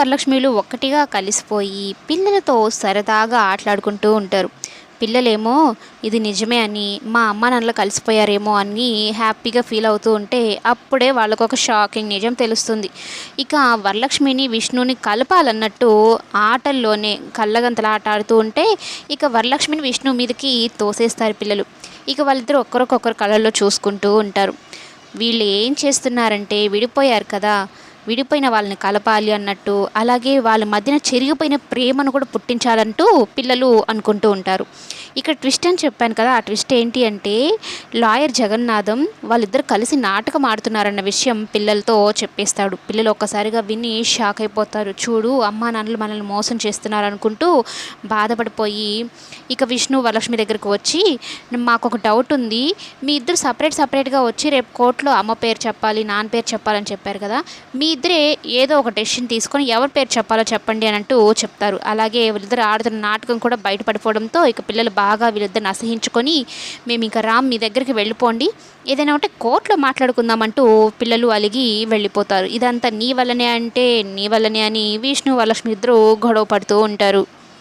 వరలక్ష్మిలు ఒక్కటిగా కలిసిపోయి పిల్లలతో సరదాగా ఆటలాడుకుంటూ ఉంటారు. పిల్లలేమో ఇది నిజమే అని మా అమ్మ నాన్నలు కలిసిపోయారేమో అని హ్యాపీగా ఫీల్ అవుతూ ఉంటే అప్పుడే వాళ్ళకు ఒక షాకింగ్ నిజం తెలుస్తుంది. ఇక వరలక్ష్మిని విష్ణుని కలపాలన్నట్టు ఆటల్లోనే కళ్ళగంతలు ఆట ఆడుతూ ఉంటే ఇక వరలక్ష్మిని విష్ణు మీదకి తోసేస్తారు పిల్లలు. ఇక వాళ్ళిద్దరు ఒక్కరికొకరు కళ్ళల్లో చూసుకుంటూ ఉంటారు. వీళ్ళు ఏం చేస్తున్నారంటే విడిపోయారు కదా విడిపోయిన వాళ్ళని కలపాలి అన్నట్టు అలాగే వాళ్ళ మధ్యన చెరిగిపోయిన ప్రేమను కూడా పుట్టించాలంటూ పిల్లలు అనుకుంటూ ఉంటారు. ఇక్కడ ట్విస్ట్ అని చెప్పాను కదా ఆ ట్విస్ట్ ఏంటి అంటే లాయర్ జగన్నాథం వాళ్ళిద్దరు కలిసి నాటకం ఆడుతున్నారన్న విషయం పిల్లలతో చెప్పేస్తాడు. పిల్లలు ఒక్కసారిగా విని షాక్ అయిపోతారు. చూడు అమ్మా నాన్నలు మనల్ని మోసం చేస్తున్నారు అనుకుంటూ బాధపడిపోయి ఇక విష్ణు వరలక్ష్మి దగ్గరికి వచ్చి మాకు ఒక డౌట్ ఉంది మీ ఇద్దరు సపరేట్ సపరేట్గా వచ్చి రేపు కోర్టులో అమ్మ పేరు చెప్పాలి నాన్న పేరు చెప్పాలని చెప్పారు కదా మీ ఇద్దరే ఏదో ఒక డెసిషన్ తీసుకొని ఎవరి పేరు చెప్పాలో చెప్పండి అని అంటూ చెప్తారు. అలాగే వీళ్ళిద్దరు ఆడుతున్న నాటకం కూడా బయటపడిపోవడంతో ఇక పిల్లలు బాగా వీళ్ళిద్దరిని అసహించుకొని మేము ఇంకా రామ్ మీ దగ్గరికి వెళ్ళిపోండి ఏదైనా ఉంటే కోర్టులో మాట్లాడుకుందామంటూ పిల్లలు అలిగి వెళ్ళిపోతారు. ఇదంతా నీ వల్లనే అంటే నీ వల్లనే అని విష్ణు వరలక్ష్మి ఇద్దరు గొడవ పడుతూ ఉంటారు.